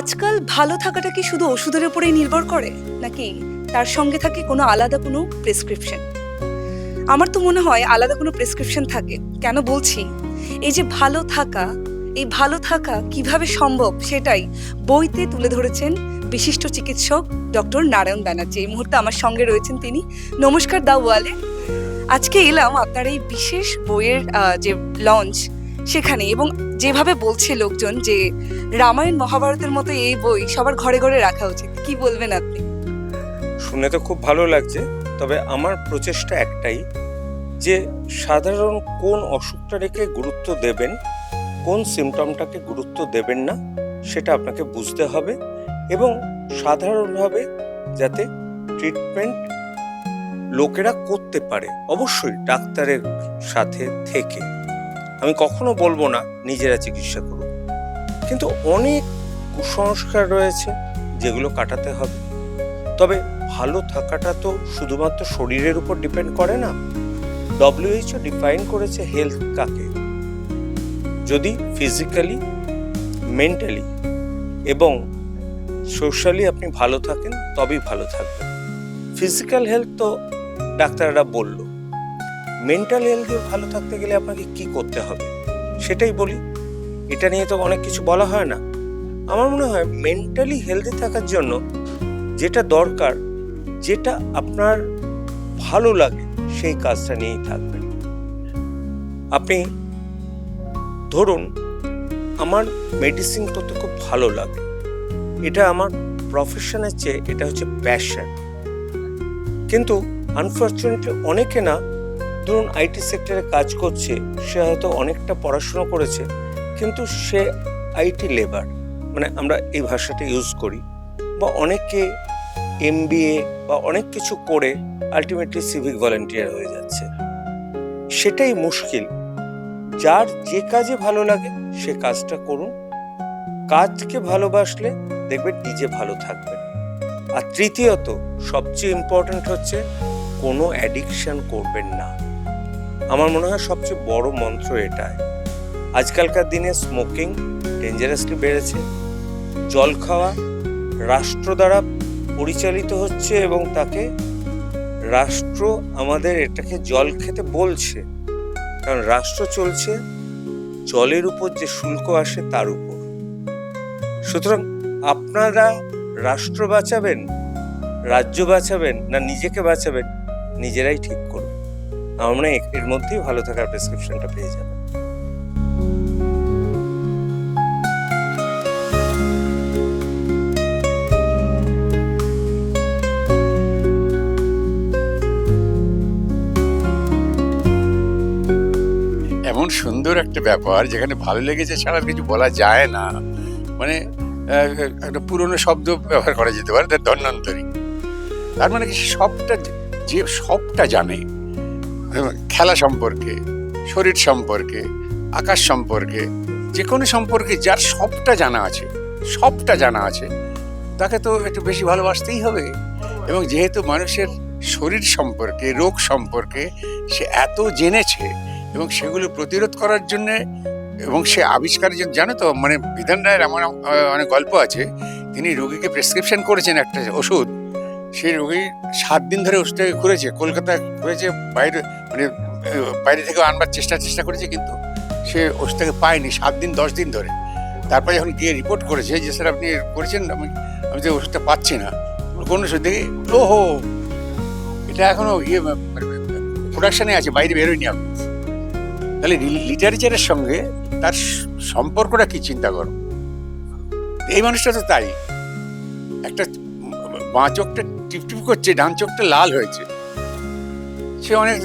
আজকাল ভালো থাকাটা কি শুধু ওষুধের উপরেই নির্ভর করে? নাকি তার সঙ্গে থাকে কোনো আলাদা কোনো প্রেসক্রিপশন? আমার তো মনে হয় আলাদা কোনো প্রেসক্রিপশন থাকে। কেন বলছি? এই যে ভালো থাকা, এই ভালো থাকা কীভাবে সম্ভব সেটাই বইতে তুলে ধরেছেন বিশিষ্ট চিকিৎসক ডক্টর নারায়ণ ব্যানার্জি। এই মুহূর্তে আমার সঙ্গে রয়েছেন তিনি। নমস্কার দা ওয়ালে। আজকে এলাম আপনার এই বিশেষ বইয়ের যে লঞ্চ সেখানে এবং যেভাবে বলছে লোকজন যে রামায়ণ মহাভারতের মতো এই বই সবার ঘরে ঘরে রাখা উচিত, কি বলবেন আপনি? শুনে তো খুব ভালো লাগছে, তবে আমার প্রচেষ্টা একটাই যে সাধারণ কোন অসুখটা রেখে গুরুত্ব দেবেন, কোন সিমটমটাকে গুরুত্ব দেবেন না, সেটা আপনাকে বুঝতে হবে এবং সাধারণভাবে যাতে ট্রিটমেন্ট লোকেরা করতে পারে, অবশ্যই ডাক্তারের সাথে থেকে। আমি কখনো বলব না নিজেরা চিকিৎসা করুন। কিন্তু অনেক কুসংস্কার রয়েছে যেগুলো কাটাতে হবে। তবে ভালো থাকাটা তো শুধুমাত্র শরীরের উপর ডিপেন্ড করে না। ডব্লিউএইচও ডিফাইন করেছে হেলথ কাকে? যদি ফিজিক্যালি, মেন্টালি এবং সোশ্যালি আপনি ভালো থাকেন, তবেই ভালো থাকবেন। ফিজিক্যাল হেলথ তো ডাক্তাররা বলল। মেন্টাল হেলথে ভালো থাকতে গেলে আপনাকে কি করতে হবে? সেটাই বলি। এটা নিয়ে তো অনেক কিছু বলা হয় না। আমার মনে হয় মেন্টালি হেলদি থাকার জন্য যেটা দরকার, যেটা আপনার ভালো লাগে, সেই কাজটা নিয়েই থাকবেন। আপনি ধরুন, আমার মেডিসিন করতে খুব ভালো লাগে। এটা আমার প্রফেশনের চেয়ে এটা হচ্ছে প্যাশন কিন্তু আনফর্চুনেটলি অনেকে না ধরুন আইটি সেক্টরে কাজ করছে, সে হয়তো অনেকটা পড়াশুনো করেছে, কিন্তু সে আইটি লেবার মানে আমরা এই ভাষাটা ইউজ করি, বা অনেকে এমবিএ বা অনেক কিছু করে আলটিমেটলি সিভিক ভলেন্টিয়ার হয়ে যাচ্ছে। সেটাই মুশকিল। যার যে কাজে ভালো লাগে, সে কাজটা করুন। কাজকে ভালোবাসলে দেখবেন নিজে ভালো থাকবেন। আর তৃতীয়ত, সবচেয়ে ইম্পর্ট্যান্ট হচ্ছে কোনো অ্যাডিকশান করবেন না। আমার মনে হয় সবচেয়ে বড় মন্ত্র এটাই। আজকালকার দিনে স্মোকিং ডেঞ্জারাসলি বেড়েছে। জল খাওয়া রাষ্ট্র দ্বারা পরিচালিত হচ্ছে এবং তাকে রাষ্ট্র আমাদের এটাকে জল খেতে বলছে। কারণ রাষ্ট্র চলছে, জলের উপর যে শুল্ক আসে তার উপর। সুতরাং আপনারা রাষ্ট্র বাঁচাবেন, রাজ্য বাঁচাবেন না নিজেকে বাঁচাবেন নিজেরাই ঠিক করুন। আমার মনে হয় এর মধ্যেই ভালো থাকার প্রেসক্রিপশনটা পেয়ে যাবেন। এমন সুন্দর একটা ব্যাপার যেখানে ভালো লেগেছে ছাড়া কিছু বলা যায় না। মানে একটা পুরনো শব্দ ব্যবহার করা যেতে পারে তার ধন্যন্তরী। তার মানে কি সবটা যে সবটা জানে খেলা সম্পর্কে, শরীর সম্পর্কে, আকাশ সম্পর্কে, যে কোনো সম্পর্কে যার সবটা জানা আছে, সবটা জানা আছে, তাকে তো একটু বেশি ভালোবাসতেই হবে। এবং যেহেতু মানুষের শরীর সম্পর্কে, রোগ সম্পর্কে সে এত জেনেছে এবং সেগুলো প্রতিরোধ করার জন্যে এবং সে আবিষ্কারের জন্য জানো তো মানে বিধান রায়ের এমন অনেক গল্প আছে, তিনি রোগীকে প্রেসক্রিপশন করেছেন একটা ওষুধ। সেই রোগী সাত দিন ধরে ওষুধটাকে ঘুরেছে কলকাতায় ঘুরেছে বাইরে মানে বাইরে থেকে আনবার চেষ্টা চেষ্টা করেছে, কিন্তু সে ওষুধটাকে পায়নি সাত দিন, দশ দিন ধরে। তারপরে যখন গিয়ে রিপোর্ট করেছে যে, স্যার, আপনি করেছেন, আমি আমি তো ওষুধটা পাচ্ছি না। কোন ওষুধ দেখে, ওহো, এটা এখনও ইয়ে প্রোডাকশানে আছে, বাইরে বেরোয়নি আপনি তাহলে লিটারেচারের সঙ্গে তার সম্পর্কটা কি, চিন্তা করো। এই মানুষটা তো তাই। একটা বাঁ চোখটা টিপটিপ করছে, ডান চোখটা লাল হয়েছে। সে অনেক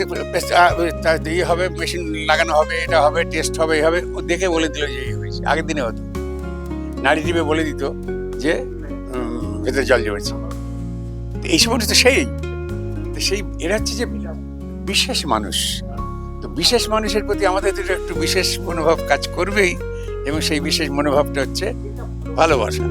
ইয়ে হবে, মেশিন লাগানো হবে, এটা হবে, টেস্ট হবে এই হবে, ও দেখে বলে দিল যে এই হয়েছে। আগের দিনে হতো। নাড়ি টিপে বলে দিত যে ভেতরে জল জমেছে এই সময় তো সেই। তো সেই, এরা হচ্ছে যে বিশেষ মানুষ। তো বিশেষ মানুষের প্রতি আমাদের তো একটু বিশেষ মনোভাব কাজ করবেই, এবং সেই বিশেষ মনোভাবটা হচ্ছে ভালোবাসা।